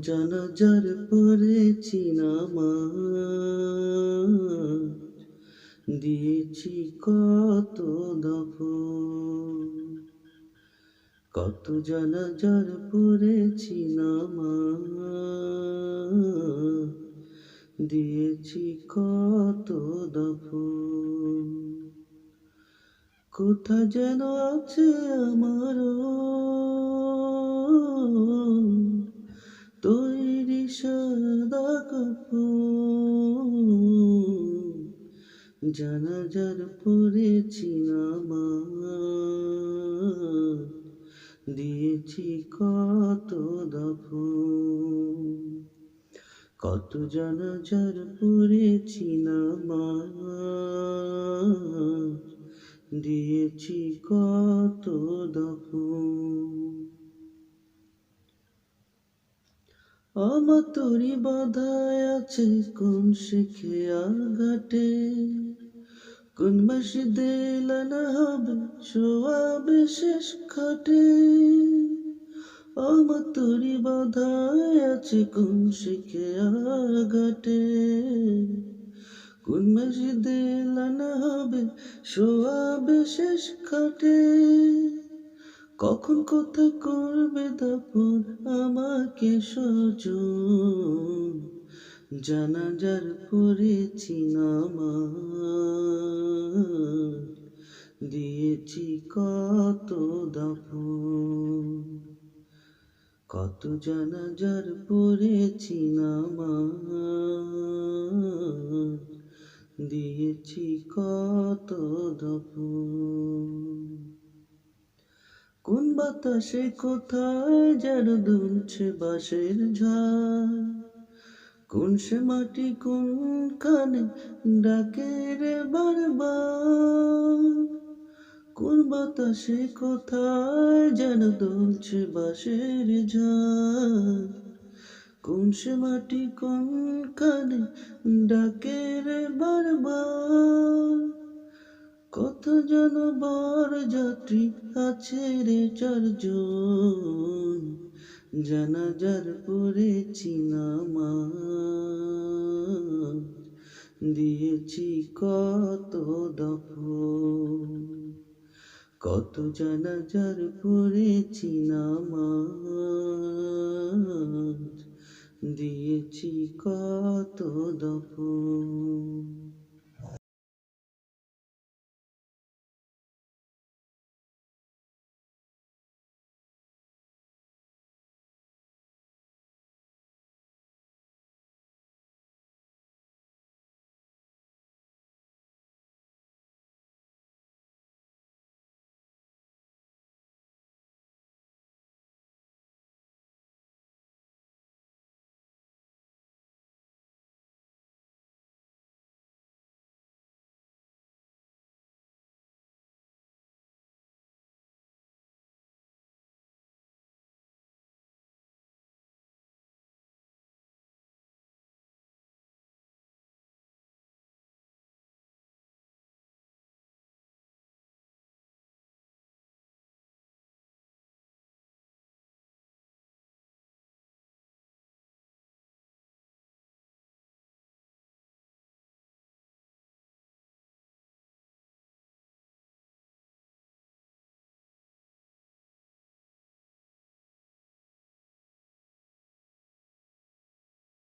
জানাজার পড়েছি নামাজ। দিয়েছি কত দফন কত জানাজার পড়েছি নামাজ। দিয়েছি কত দফন কোথা যেন আছে আমারও। তৈরি সাদা কাপড়। জানাজার পড়েছি নামাজ। দিয়েছি কত দফন। কত জানাজার পড়েছি নামাজ। দিয়েছি কত দফন। আমার তরি বাধায় আছে কোন শিখে ঘাটে? কোন মসজিদে লানা হবে শোয়াবে শেষ খাটে? আমার তরি বাধায় আছে কোন শিখে ঘাটে? কোন মসজিদে লানা হবে শোয়াবে শেষ খাটে? কখন কোথায় করবে দাপন আমাকে সজন? জানাজার পড়েছি নামাজ, দিয়েছি কত দাপন কত জানাজার পড়েছি নামাজ, দিয়েছি কত দফন? কোন বাতাসে কোথায় যেন দুলছে বাঁশের ঝাড় কোন সে মাটি কোন কানে ডাকে রে বারবার? কোন বাতাসে কোথায় যেন দুলছে বাঁশের ঝাড় কোন সে মাটি কোন কানে ডাকে রে বারবার? কত যেন বার যাত্রী আছে রে চারজন? জানাজার পড়েছি নামাজ। দিয়েছি কত দফন। কত জানাজার পড়েছি নামাজ। দিয়েছি কত দফন।